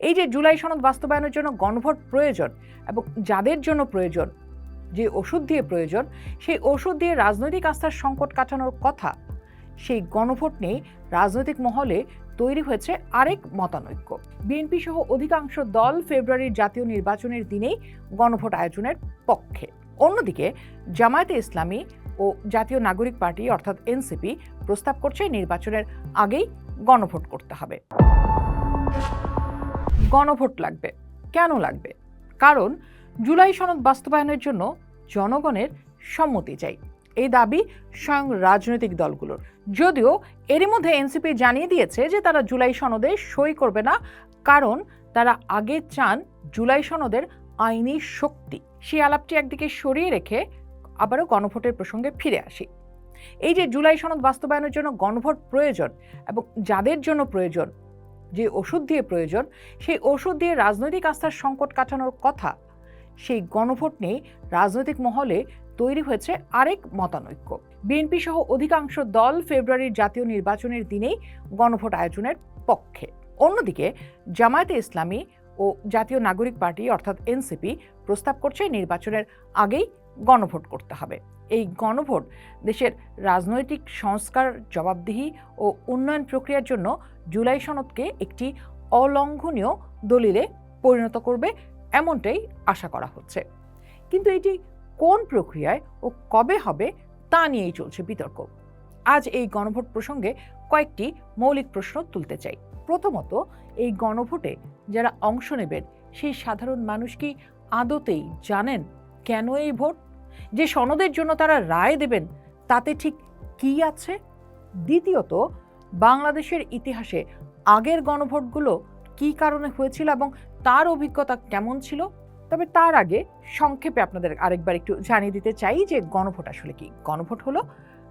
এই যে জুলাই সনদ বাস্তবায়নের জন্য গণভোট প্রয়োজন এবং যাদের জন্য প্রয়োজন, যে ওষুধ দিয়ে প্রয়োজন, সেই ওষুধ দিয়ে রাজনৈতিক আস্থার সংকট কাটানোর কথা, সেই গণভোট নিয়ে রাজনৈতিক মহলে তৈরি হয়েছে আরেক মতানৈক্য। বিএনপি সহ অধিকাংশ দল ফেব্রুয়ারির জাতীয় নির্বাচনের দিনেই গণভোট আয়োজনের পক্ষে। অন্যদিকে জামায়াতে ইসলামী ও জাতীয় নাগরিক পার্টি অর্থাৎ এনসিপি প্রস্তাব করছে নির্বাচনের আগেই গণভোট করতে হবে। গণভোট লাগবে। কেন লাগবে? কারণ জুলাই সনদ বাস্তবায়নের জন্য জনগণের সম্মতি চাই। এই দাবি স্বয়ং রাজনৈতিক দলগুলোর। যদিও এরই মধ্যে এনসিপি জানিয়ে দিয়েছে যে তারা জুলাই সনদে সই করবে না, কারণ তারা আগে চান জুলাই সনদের আইনি শক্তি। সেই আলাপটি একদিকে সরিয়ে রেখে আবারও গণভোটের প্রসঙ্গে ফিরে আসি। এই যে জুলাই সনদ বাস্তবায়নের জন্য গণভোট প্রয়োজন এবং যাদের জন্য প্রয়োজন যে ওষুধ দিয়ে প্রয়োজন, সেই ওষুধ দিয়ে রাজনৈতিক আস্থার সংকট কাটানোর কথা, সেই গণভোট নিয়ে রাজনৈতিক মহলে তৈরি হয়েছে আরেক মতানৈক্য। বিএনপি সহ অধিকাংশ দল ফেব্রুয়ারির জাতীয় নির্বাচনের দিনেই গণভোট আয়োজনের পক্ষে। অন্যদিকে, জামায়াতে ইসলামী ও জাতীয় নাগরিক পার্টি অর্থাৎ এনসিপি প্রস্তাব করছে নির্বাচনের আগেই গণভোট করতে হবে। এই গণভোট দেশের রাজনৈতিক সংস্কার জবাবদিহি ও উন্নয়ন প্রক্রিয়ার জন্য জুলাই সনদকে একটি অলঙ্ঘনীয় দলিলে পরিণত করবে এমনটাই আশা করা হচ্ছে। কিন্তু এটি কোন প্রক্রিয়ায় ও কবে হবে তা নিয়েই চলছে বিতর্ক। আজ এই গণভোট প্রসঙ্গে কয়েকটি মৌলিক প্রশ্ন তুলতে চাই। প্রথমত, এই গণভোটে যারা অংশ নেবেন, সেই সাধারণ মানুষ কি আদতেই জানেন কেন এই ভোট? যে সনদের জন্য তারা রায় দেবেন, তাতে ঠিক কি আছে? দ্বিতীয়ত, বাংলাদেশের ইতিহাসে আগের গণভোটগুলো কী কারণে হয়েছিল এবং তার অভিজ্ঞতা কেমন ছিল? তবে তার আগে সংক্ষেপে আপনাদের আরেকবার একটু জানিয়ে দিতে চাই যে গণভোট আসলে কি? গণভোট হলো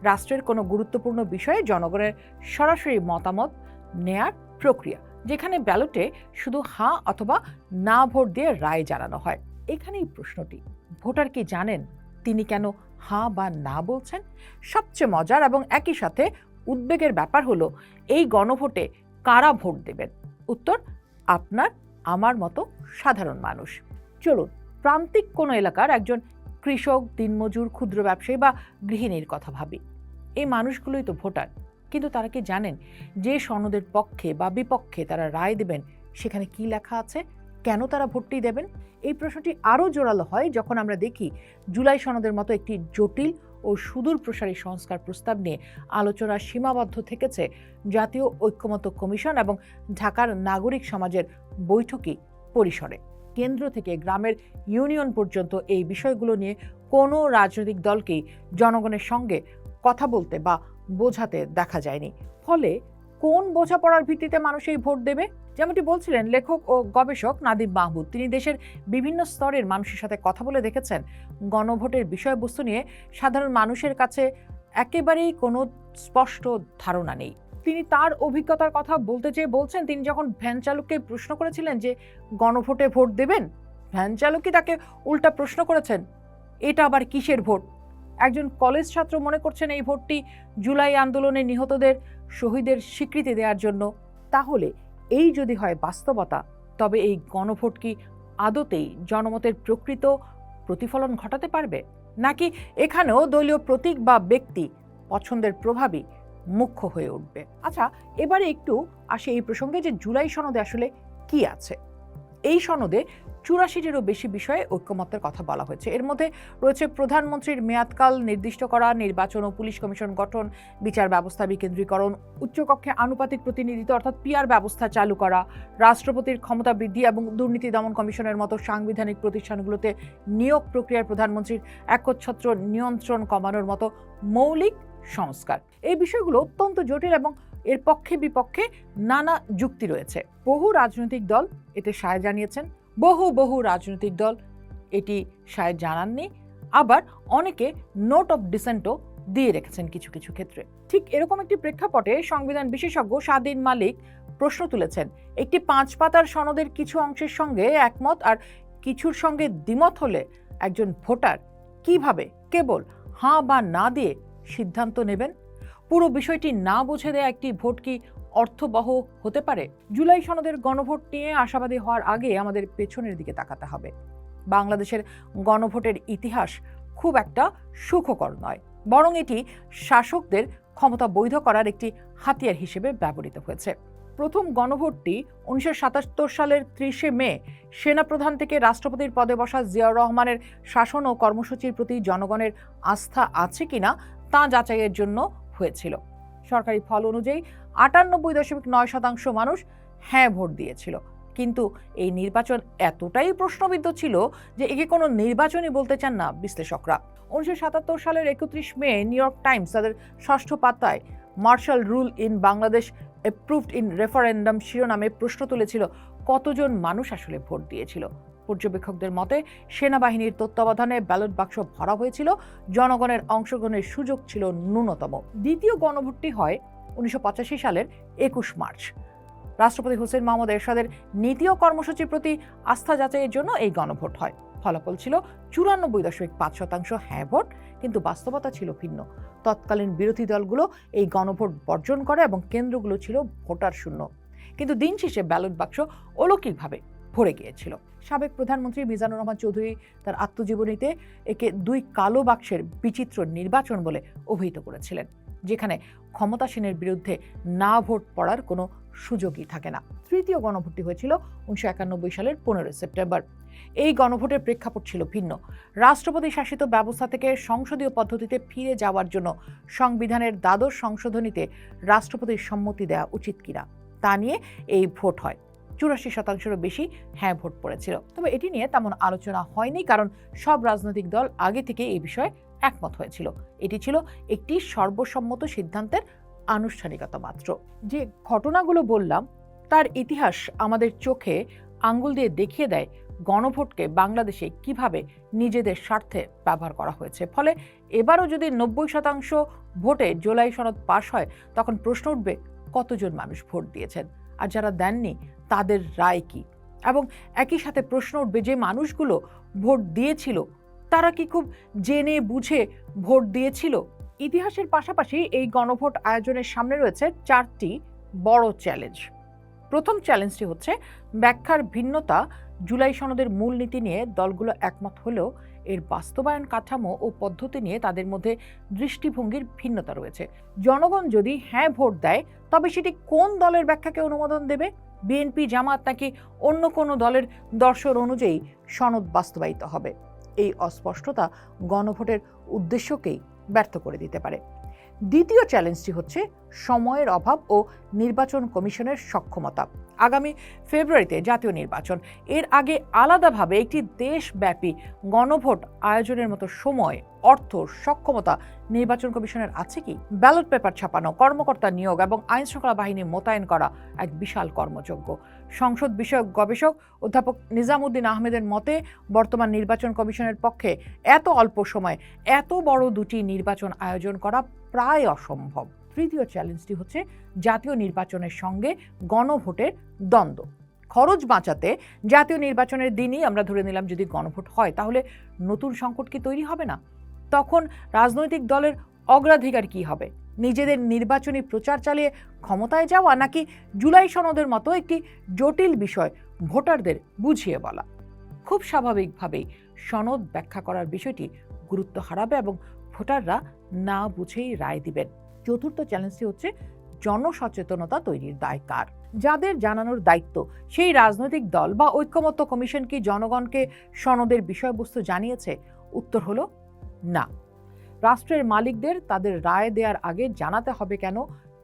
রাষ্ট্রের কোনো গুরুত্বপূর্ণ বিষয়ে জনগণের সরাসরি মতামত নেয়ার প্রক্রিয়া, যেখানে ব্যালটে শুধু হা অথবা না ভোট দিয়ে রায় জানানো হয়। এখানেই প্রশ্নটি। ভোটার কি জানেন? তিনি কেন হাঁ বা না বলছেন? সবচেয়ে মজার এবং একই সাথে উদ্বেগের ব্যাপার হলো, এই গণভোটে কারা ভোট দেবেন? উত্তর, আপনার, আমার মতো সাধারণ মানুষ। চলুন, প্রান্তিক কোনো এলাকার একজন কৃষক, দিনমজুর, ক্ষুদ্র ব্যবসায়ী বা গৃহিণীর কথা ভাবি। এই মানুষগুলোই তো ভোটার। কিন্তু তারা কি জানেন, যে সনদের পক্ষে বা বিপক্ষে তারা রায় দেবেন, সেখানে কি লেখা আছে? কেন তারা ভোটটি দেবেন? এই প্রশ্নটি আরও জোরালো হয় যখন আমরা দেখি জুলাই সনদের মতো একটি জটিল ও সুদূর প্রসারী সংস্কার প্রস্তাব নিয়ে আলোচনা সীমাবদ্ধ থেকেছে জাতীয় ঐক্যমত্য কমিশন এবং ঢাকার নাগরিক সমাজের বৈঠকি পরিসরে। কেন্দ্র থেকে গ্রামের ইউনিয়ন পর্যন্ত এই বিষয়গুলো নিয়ে কোনো রাজনৈতিক দলকেই জনগণের সঙ্গে কথা বলতে বা বোঝাতে দেখা যায়নি। ফলে কোন বোঝাপড়ার ভিত্তিতে মানুষ এই ভোট দেবে? যেমনটি বলছিলেন লেখক ও গবেষক নাদিম মাহমুদ, তিনি দেশের বিভিন্ন স্তরের মানুষের সাথে কথা বলে দেখেছেন। গণভোটের বিষয়বস্তু নিয়ে সাধারণ মানুষের কাছে একেবারেই কোনো স্পষ্ট ধারণা নেই। তিনি তার অভিজ্ঞতার কথা বলতে চেয়ে বলছেন, তিনি যখন ভ্যান চালককে প্রশ্ন করেছিলেন যে, গণভোটে ভোট দেবেন? ভ্যান চালকই তাকে উল্টা প্রশ্ন করেছেন, এটা আবার কিসের ভোট? একজন কলেজ ছাত্র মনে করছেন, এই ভোটটি জুলাই আন্দোলনে নিহতদের, শহীদের স্বীকৃতি দেওয়ার জন্য। তাহলে এই যদি হয় বাস্তবতা, তবে এই গণভোট কি আদতেই জনমতের প্রকৃত প্রতিফলন ঘটাতে পারবে? নাকি এখানেও দলীয় প্রতীক বা ব্যক্তি পছন্দের প্রভাবই মুখ্য হয়ে উঠবে? আচ্ছা এবারে একটু আসে এই প্রসঙ্গে যে জুলাই সনদে আসলে কি আছে? এই সনদে চুরাশিটিরও বেশি বিষয়ে ঐক্যমত্যের কথা বলা হয়েছে। এর মধ্যে রয়েছে প্রধানমন্ত্রীর মেয়াদকাল নির্দিষ্ট করা, নির্বাচন ও পুলিশ কমিশন গঠন, বিচার ব্যবস্থা বিকেন্দ্রীকরণ, উচ্চকক্ষে আনুপাতিক প্রতিনিধিত্ব অর্থাৎ পিআর ব্যবস্থা চালু করা, রাষ্ট্রপতির ক্ষমতা বৃদ্ধি এবং দুর্নীতি দমন কমিশনের মতো সাংবিধানিক প্রতিষ্ঠানগুলোতে নিয়োগ প্রক্রিয়ায় প্রধানমন্ত্রীর একচ্ছত্র নিয়ন্ত্রণ কমানোর মতো মৌলিক সংস্কার। এই বিষয়গুলো অত্যন্ত জটিল এবং এর পক্ষে বিপক্ষে নানা যুক্তি রয়েছে। বহু রাজনৈতিক দল এতে সায় জানিয়েছেন। বহু বহু রাজনৈতিক দল। এটি সায় জানাননি আবার অনেকে নোট অফ ডিসেন্টও দিয়ে রেখেছেন কিছু কিছু ক্ষেত্রে। ঠিক এরকম একটি প্রেক্ষাপটে সংবিধান বিশেষজ্ঞ স্বাধীন মালিক প্রশ্ন তুলেছেন, একটি পাঁচ পাতার সনদের কিছু অংশের সঙ্গে একমত আর কিছুর সঙ্গে দ্বিমত হলে একজন ভোটার কীভাবে কেবল হাঁ বা না দিয়ে সিদ্ধান্ত নেবেন? পুরো বিষয়টি না বুঝে দেয়া একটি ভোট কি অর্থবহ হতে পারে। জুলাই সনদের গণভোট নিয়ে আশাবাদী হওয়ার আগে আমাদের পেছনের দিকে তাকাতে হবে। বাংলাদেশের গণভোটের ইতিহাস খুব একটা সুখকর নয়, বরং এটি শাসকদের ক্ষমতা বৈধ করার একটি হাতিয়ার হিসেবে ব্যবহৃত হয়েছে। প্রথম গণভোটটি উনিশশো সাতাত্তর সালের ত্রিশে মে সেনাপ্রধান থেকে রাষ্ট্রপতির পদে বসা জিয়াউর রহমানের শাসন ও কর্মসূচির প্রতি জনগণের আস্থা আছে কিনা তা যাচাইয়ের জন্য হয়েছিল। সরকারি ফল অনুযায়ী আটানব্বই দশমিক নয় শতাংশ মানুষ হ্যাঁ ভোট দিয়েছিল। কিন্তু এই নির্বাচন এতটাই প্রশ্নবিদ্ধ ছিল যে একে কোনো নির্বাচনই বলতে চান না বিশ্লেষকরা। উনিশশো সাতাত্তর সালের একত্রিশ মে নিউ ইয়র্ক টাইমস তাদের ষষ্ঠ পাতায় martial rule in Bangladesh approved in referendum শিরোনামে প্রশ্ন তুলেছিল, কতজন মানুষ আসলে ভোট দিয়েছিল? পর্যবেক্ষকদের মতে, সেনাবাহিনীর তত্ত্বাবধানে ব্যালট বাক্স ভরা হয়েছিল, জনগণের অংশগ্রহণের সুযোগ ছিল ন্যূনতম। দ্বিতীয় গণভোটটি হয় উনিশশো পঁচাশি সালের একুশ মার্চ। রাষ্ট্রপতি হোসেন মোহাম্মদ এরশাদের নীতি ও কর্মসূচির প্রতি আস্থা যাচাইয়ের জন্য এই গণভোট হয়। ফলাফল ছিল চুরানব্বই দশমিক পাঁচ শতাংশ হ্যাঁ ভোট, কিন্তু বাস্তবতা ছিল ভিন্ন। তৎকালীন বিরোধী দলগুলো এই গণভোট বর্জন করে এবং কেন্দ্রগুলো ছিল ভোটার শূন্য। কিন্তু দিন শেষে ব্যালট বাক্স অলৌকিকভাবে ভরে গিয়েছিল। সাবেক প্রধানমন্ত্রী মিজানুর রহমান চৌধুরী তার আত্মজীবনীতে একে দুই কালো বাক্সের বিচিত্র নির্বাচন বলে অভিহিত করেছিলেন। যেখানে ক্ষমতাসীনের বিরুদ্ধে না ভোট পড়ার কোনো সুযোগই থাকে না। তৃতীয় গণভোটটি হয়েছিল উনিশশো একানব্বই সালের পনেরোই সেপ্টেম্বর। এই গণভোটের প্রেক্ষাপট ছিল ভিন্ন। রাষ্ট্রপতি শাসিত ব্যবস্থা থেকে সংসদীয় পদ্ধতিতে ফিরে যাওয়ার জন্য সংবিধানের দ্বাদশ সংশোধনীতে রাষ্ট্রপতির সম্মতি দেওয়া উচিত কিনা তা নিয়ে এই ভোট হয়। চুরাশি শতাংশেরও বেশি হ্যাঁ ভোট পড়েছিল। তবে এটি নিয়ে তেমন আলোচনা হয়নি, কারণ সব রাজনৈতিক দল আগে থেকে এই বিষয়ে একমত হয়েছিল। এটি ছিল একটি সর্বসম্মত সিদ্ধান্তের আনুষ্ঠানিকতা মাত্র। যে ঘটনাগুলো বললাম, তার ইতিহাস আমাদের চোখে আঙ্গুল দিয়ে দেখিয়ে দেয় গণভোটকে বাংলাদেশে কীভাবে নিজেদের স্বার্থে ব্যবহার করা হয়েছে। ফলে এবারও যদি নব্বই শতাংশ ভোটে জুলাই সনদ পাশ হয়, তখন প্রশ্ন উঠবে, কতজন মানুষ ভোট দিয়েছেন? আর যারা দেননি, তাদের রায় কি? এবং একই সাথে প্রশ্ন উঠবে, যে মানুষগুলো ভোট দিয়েছিল, তারা কি খুব জেনে বুঝে ভোট দিয়েছিল? ইতিহাসের পাশাপাশি এই গণভোট আয়োজনের সামনে রয়েছে চারটি বড় চ্যালেঞ্জ প্রথম চ্যালেঞ্জটি হচ্ছে, ব্যাখ্যার ভিন্নতা জুলাই সনদের মূলনীতি নিয়ে দলগুলো একমত হলেও এর বাস্তবায়ন কাঠামো ও পদ্ধতি নিয়ে তাদের মধ্যে দৃষ্টিভঙ্গির ভিন্নতা রয়েছে। জনগণ যদি হ্যাঁ ভোট দেয়, তবে সেটি কোন দলের ব্যাখ্যাকে অনুমোদন দেবে? বিএনপি, জামাত নাকি অন্য কোনো দলের দর্শন অনুযায়ী সনদ বাস্তবায়িত হবে? এই অস্পষ্টতা গণভোটের উদ্দেশ্যকেই ব্যর্থ করে দিতে পারে। দ্বিতীয় চ্যালেঞ্জটি হচ্ছে সময়ের অভাব ও নির্বাচন কমিশনের সক্ষমতা। আগামী ফেব্রুয়ারিতে জাতীয় নির্বাচন। এর আগে আলাদাভাবে একটি দেশব্যাপী গণভোট আয়োজনের মতো সময়, অর্থ, সক্ষমতা নির্বাচন কমিশনের আছে কি? ব্যালট পেপার ছাপানো, কর্মকর্তা নিয়োগ এবং আইন শৃঙ্খলা বাহিনী মোতায়েন করা এক বিশাল কর্মযজ্ঞ। সংসদ বিষয়ক গবেষক অধ্যাপক নিজামুদ্দিন আহমেদের মতে, বর্তমান নির্বাচন কমিশনের পক্ষে এত অল্প সময় এত বড় দুটি নির্বাচন আয়োজন করা প্রায় অসম্ভব। তৃতীয় চ্যালেঞ্জটি হচ্ছে জাতীয় নির্বাচনের সঙ্গে গণভোটের দ্বন্দ্ব। খরচ বাঁচাতে জাতীয় নির্বাচনের দিনই আমরা ধরে নিলাম যদি গণভোট হয়, তাহলে নতুন সংকট কি তৈরি হবে না? তখন রাজনৈতিক দলের অগ্রাধিকার কি হবে? নিজেদের নির্বাচনী প্রচার চালিয়ে ক্ষমতায় যাওয়া নাকি জুলাই সনদের মতো একটি জটিল বিষয় ভোটারদের বুঝিয়ে বলা? খুব স্বাভাবিকভাবেই সনদ ব্যাখ্যা করার বিষয়টি গুরুত্ব হারাবে এবং ভোটাররা না বুঝেই রায় দিবেন। চতুর্থ চ্যালেঞ্জটি হচ্ছে জনসচেতনতা তৈরির দায় কার? যাদের জানানোর দায়িত্ব, সেই রাজনৈতিক দল বা ঐক্যমত্য কমিশন কি জনগণকে সনদের বিষয়বস্তু জানিয়েছে? উত্তর হলো, না। রাষ্ট্রের মালিকদের তাদের রায় দেওয়ার আগে জানাতে হবে কেন?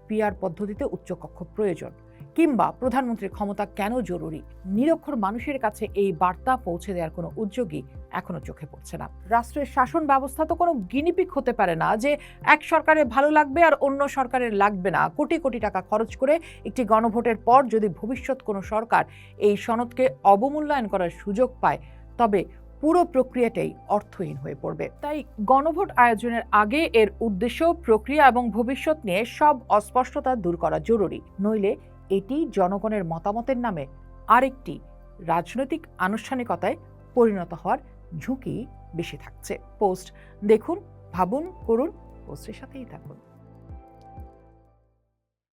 পিআর পদ্ধতিতে উচ্চকক্ষ প্রয়োজন। কিংবা প্রধানমন্ত্রীর ক্ষমতা কেন জরুরি? নিরক্ষর মানুষের কাছে এই বার্তা পৌঁছে দেওয়ার কোনো উদ্যোগই এখনও চোখে পড়ছে না। রাষ্ট্রের শাসন ব্যবস্থা তো কোনো গিনিপিক হতে পারে না যে এক সরকারের ভালো লাগবে আর অন্য সরকারের লাগবে না। কোটি কোটি টাকা খরচ করে একটি গণভোটের পর যদি ভবিষ্যৎ কোনো সরকার এই সনদকে অবমূল্যায়ন করার সুযোগ পায়, তবে পুরো প্রক্রিয়াটাই অর্থহীন হয়ে পড়বে। তাই গণভোট আয়োজনের আগে এর উদ্দেশ্য, প্রক্রিয়া এবং ভবিষ্যৎ নিয়ে সব অস্পষ্টতা দূর করা জরুরি। নইলে এটি জনগণের মতামতের নামে আরেকটি রাজনৈতিক আনুষ্ঠানিকতায় পরিণত হওয়ার ঝুঁকি বেশি থাকছে। পোস্ট দেখুন, ভাবুন, করুন, পোস্টের সাথেই থাকুন।